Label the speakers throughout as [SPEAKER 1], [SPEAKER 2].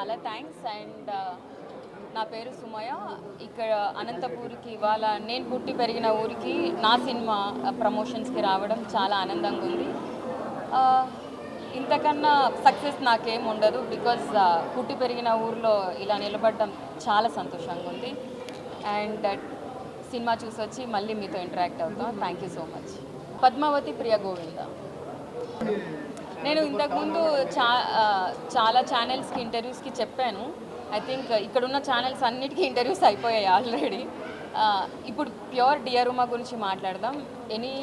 [SPEAKER 1] చాలా thanks and uh, నా పేరు సుమయ ఇక్కడ అనంతపూర్కి ఇవాళ నేను పుట్టి పెరిగిన ఊరికి నా సినిమా uh, ప్రమోషన్స్కి రావడం చాలా ఆనందంగా ఉంది. Uh, ఇంతకన్నా సక్సెస్ నాకేం ఉండదు బికాజ్ పుట్టి పెరిగిన ఊరిలో ఇలా నిలబడడం చాలా సంతోషంగా ఉంది. అండ్ సినిమా చూసి వచ్చి మళ్ళీ మీతో ఇంటరాక్ట్ అవుతాం. Thank you so much Padmavathi Priya Govinda. నేను ఇంతకుముందు చా చాలా ఛానల్స్కి ఇంటర్వ్యూస్కి చెప్పాను. ఐ థింక్ ఇక్కడున్న ఛానల్స్ అన్నిటికీ ఇంటర్వ్యూస్ అయిపోయాయి ఆల్రెడీ ఇప్పుడు ప్యూర్ డియరుమా గురించి మాట్లాడదాం. ఎనీ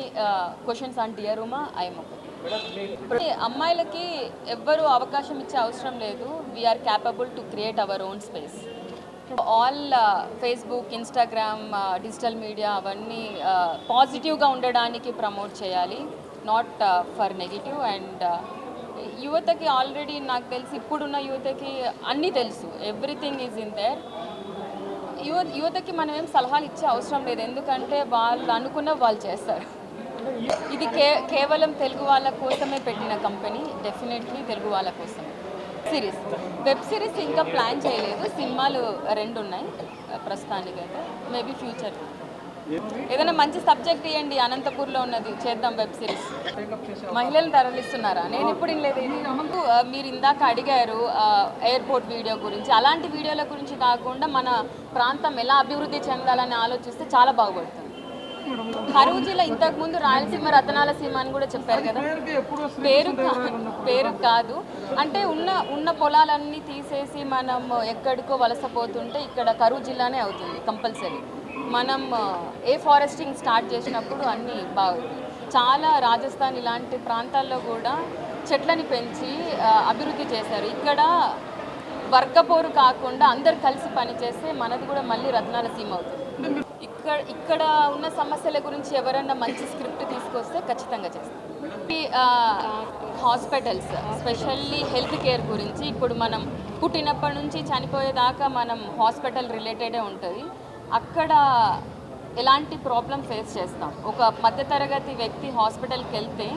[SPEAKER 1] క్వశ్చన్స్ ఆన్ డియరుమా ఐఎమ్ అమ్మాయిలకి ఎవ్వరు అవకాశం ఇచ్చే అవసరం లేదు. We are capable to create our own space all Facebook Instagram digital media అవన్నీ పాజిటివ్గా ఉండడానికి ప్రమోట్ చేయాలి. నాట్ ఫర్ నెగిటివ్ అండ్ యువతకి ఆల్రెడీ నాకు తెలిసి ఇప్పుడున్న యువతకి అన్నీ తెలుసు. ఎవ్రీథింగ్ ఈజ్ ఇన్ దేర్ యువ యువతకి మనం ఏం సలహాలు ఇచ్చే అవసరం లేదు. ఎందుకంటే వాళ్ళు అనుకున్న వాళ్ళు చేస్తారు. ఇది కే కేవలం తెలుగు వాళ్ళ కోసమే పెట్టిన కంపెనీ డెఫినెట్లీ తెలుగు వాళ్ళ కోసమే. సిరీస్ వెబ్ సిరీస్ ఇంకా ప్లాన్ చేయలేదు. సినిమాలు రెండు ఉన్నాయి ప్రస్తుతానికైతే. మేబీ ఫ్యూచర్ ఏదైనా మంచి సబ్జెక్ట్ ఇవ్వండి అనంతపూర్లో ఉన్నది. చేద్దాం వెబ్ సిరీస్. మహిళలు తరలిస్తున్నారా? నేను ఇప్పుడు లేదు మీరు ఇందాక అడిగారు ఎయిర్పోర్ట్ వీడియో గురించి. అలాంటి వీడియోల గురించి కాకుండా మన ప్రాంతం ఎలా అభివృద్ధి చెందాలని ఆలోచిస్తే చాలా బాగుపడుతుంది. కరువు జిల్లా ఇంతకు ముందు రాయలసీమ రతనాల సీమ అని కూడా చెప్పారు కదా. పేరు పేరు కాదు. అంటే ఉన్న ఉన్న పొలాలన్నీ తీసేసి మనం ఎక్కడికో వలసపోతుంటే ఇక్కడ కరువు జిల్లానే అవుతుంది కంపల్సరీ. మనం ఏ ఫారెస్టింగ్ స్టార్ట్ చేసినప్పుడు అన్నీ బాగుంది. చాలా రాజస్థాన్ ఇలాంటి ప్రాంతాల్లో కూడా చెట్లని పెంచి అభివృద్ధి చేశారు. ఇక్కడ వర్గపోరు కాకుండా అందరు కలిసి పనిచేస్తే మనది కూడా మళ్ళీ రత్నాల సీమ అవుతుంది. ఇక్కడ ఇక్కడ ఉన్న సమస్యల గురించి ఎవరైనా మంచి స్క్రిప్ట్ తీసుకొస్తే ఖచ్చితంగా చేస్తాం హాస్పిటల్స్ స్పెషల్లీ హెల్త్ కేర్ గురించి ఇప్పుడు మనం పుట్టినప్పటి నుంచి చనిపోయేదాకా మనం హాస్పిటల్ రిలేటెడే ఉంటుంది. అక్కడ ఎలాంటి ప్రాబ్లం ఫేస్ చేస్తాం? ఒక మధ్యతరగతి వ్యక్తి హాస్పిటల్కి వెళ్తే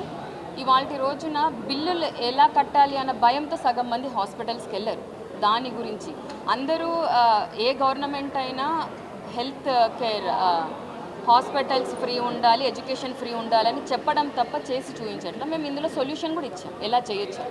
[SPEAKER 1] ఇవాళ రోజున బిల్లులు ఎలా కట్టాలి అన్న భయంతో సగం మంది హాస్పిటల్స్కి వెళ్ళరు. దాని గురించి. అందరూ ఏ గవర్నమెంట్ అయినా హెల్త్ కేర్ హాస్పిటల్స్ ఫ్రీ ఉండాలి ఎడ్యుకేషన్ ఫ్రీ ఉండాలని చెప్పడం తప్ప చేసి చూపించట్లా. మేము ఇందులో సొల్యూషన్ కూడా ఇచ్చాం. ఎలా చేయొచ్చు?